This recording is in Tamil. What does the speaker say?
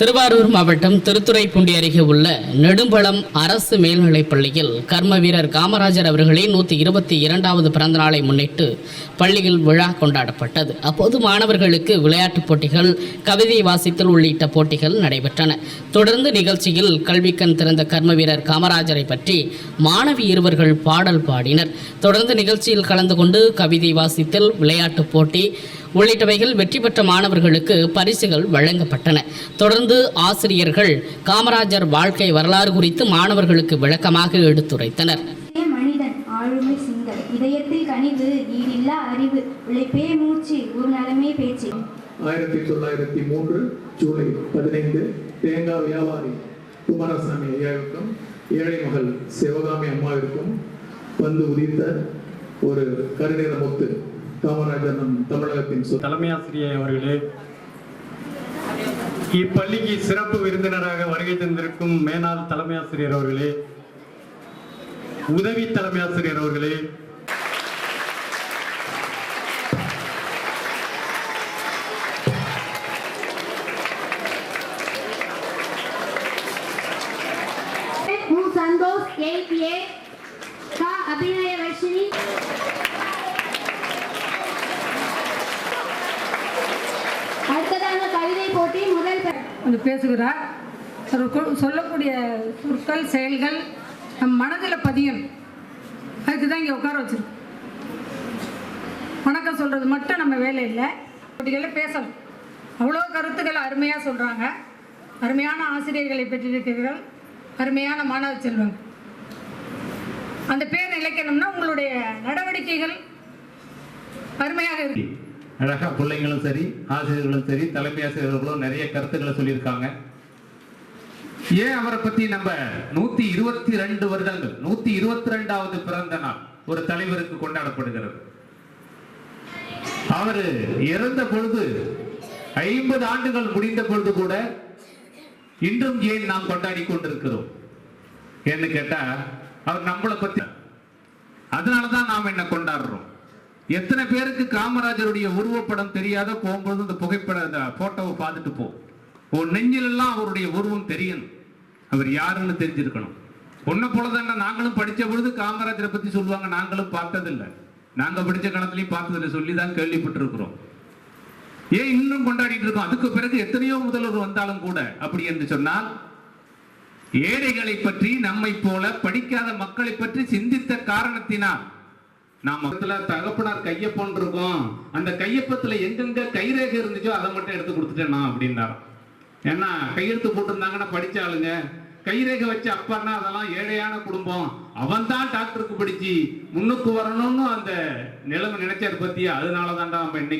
திருவாரூர் மாவட்டம் திருத்துறைப்பூண்டி அருகே உள்ள நெடும்பழம் அரசு மேல்நிலைப் பள்ளியில் கர்ம வீரர் காமராஜர் அவர்களின் நூற்றி இருபத்தி இரண்டாவது பிறந்த நாளை முன்னிட்டு பள்ளியில் விழா கொண்டாடப்பட்டது. அப்போது மாணவர்களுக்கு விளையாட்டுப் போட்டிகள் கவிதை வாசித்தல் உள்ளிட்ட போட்டிகள் நடைபெற்றன. தொடர்ந்து நிகழ்ச்சியில் கல்விக்கண் திறந்த கர்ம வீரர் காமராஜரை பற்றி மாணவி இருவர்கள் பாடல் பாடினர். தொடர்ந்து நிகழ்ச்சியில் கலந்து கொண்டு கவிதை வாசித்தல் விளையாட்டுப் போட்டி உள்ளிட்டவைகள் வெற்றி பெற்ற மாணவர்களுக்கு பரிசுகள் வழங்கப்பட்டன. தொடர்ந்து ஆசிரியர்கள் காமராஜர் வாழ்க்கை வரலாறு குறித்து மாணவர்களுக்கு விளக்கமாக எடுத்துரைத்தனர். ஆளுமை சிந்தல் இதயத்தில் கனிவு ஈடில்லா அறிவு. உழைப்பே மூச்சு ஒரு நலமே பேச்சு. ஆயிரத்தி தொள்ளாயிரத்தி மூன்று ஜூலை பதினைந்து தேங்காய் வியாபாரி குமாரசாமி ஐயாவுக்கும் ஏழை மகள் சிவகாமி அம்மாவிற்கும் வந்து உதித்த ஒரு கருநிற முத்து காமராஜர் நம் தமிழகத்தின் சொத்து. தலைமை ஆசிரியர் அவர்களே இப்பள்ளிக்கு சிறப்பு விருந்தினராக வருகை தந்திருக்கும் மேனாள் தலைமையாசிரியர் அவர்களே உதவி தலைமையாசிரியர் அவர்களே. சந்தோஷ் அபிநய வர்ஷினி கொஞ்சம் வந்து பேசுகிறார். கொ- சொல்லக்கூடிய சொற்கள் செயல்கள் நம் மனதில் பதியும் அதுக்கு தான் இங்கே உட்கார வச்சிருக்கோம். வணக்கம் சொல்கிறது மட்டும் நம்ம வேலை இல்லை. போட்டிகளில் பேசணும். அவ்வளோ கருத்துக்கள் அருமையாக சொல்கிறாங்க அருமையான ஆசிரியர்களை பெற்றிருக்கிறீர்கள். அருமையான மாணவ செல்வம். அந்த பேர் நிலைக்கணும்னா உங்களுடைய நடவடிக்கைகள் அருமையாக இருக்கு. அழகா பிள்ளைங்களும் சரி ஆசிரியர்களும் சரி தலைமை ஆசிரியர்களும் நிறைய கருத்துக்களை சொல்லியிருக்காங்க. ஏன் அவரை பத்தி நம்ம நூத்தி இருபத்தி ரெண்டு வருடங்கள் நூத்தி இருபத்தி ரெண்டாவது பிறந்த நாள் ஒரு தலைவருக்கு கொண்டாடப்படுகிறது. அவரு இறந்த பொழுது ஐம்பது ஆண்டுகள் முடிந்த பொழுது கூட இன்றும் ஏன் நாம் கொண்டாடி கொண்டிருக்கிறோம்? ஏன்னு கேட்டா அவர் நம்மளை பத்தி அதனாலதான் நாம் என்ன கொண்டாடுறோம்? எத்தனை பேருக்கு காமராஜருடைய உருவப்படம் தெரியாத போகும்போது இந்த புகைப்பட அந்த போட்டோவை பார்த்துட்டு போ. உன் நெஞ்சிலெல்லாம் அவருடைய உருவம் தெரியணும். அவர் யாருன்னு தெரிஞ்சிருக்கணும். உன்னை போலதானே நாங்களும் படித்த பொழுது காமராஜரை பற்றி சொல்லுவாங்க நாங்களும் பார்த்ததில்லை. நாங்கள் படித்த காலத்துலேயும் பார்த்ததில்லை சொல்லி தான் கேள்விப்பட்டிருக்கிறோம். ஏன் இன்னும் கொண்டாடிட்டு இருக்கோம்? அதுக்கு பிறகு எத்தனையோ முதல்வர் வந்தாலும் கூட அப்படி என்று சொன்னால் ஏழைகளை பற்றி நம்மை போல படிக்காத மக்களை பற்றி சிந்தித்த காரணத்தினால் நாம மொத்தத்துல தகப்பனார் கையப்பன் இருக்கும். அந்த கையப்பத்துல எங்கெங்க கைரேகை இருந்துச்சோ அதை மட்டும் எடுத்து கொடுத்துட்டேன் நான் ஏன்னா கையெழுத்து போட்டிருந்தாங்கன்னா படிச்ச ஆளுங்க. கைரேகை வச்ச அப்பான்னா அதெல்லாம் ஏழையான குடும்பம். அவன் தான் டாக்டருக்கு படிச்சு முன்னுக்கு வரணும்னு அந்த நிலைமை நினைச்சாரு பத்தியா? அதனால தான்டா நம்ம இன்னைக்கு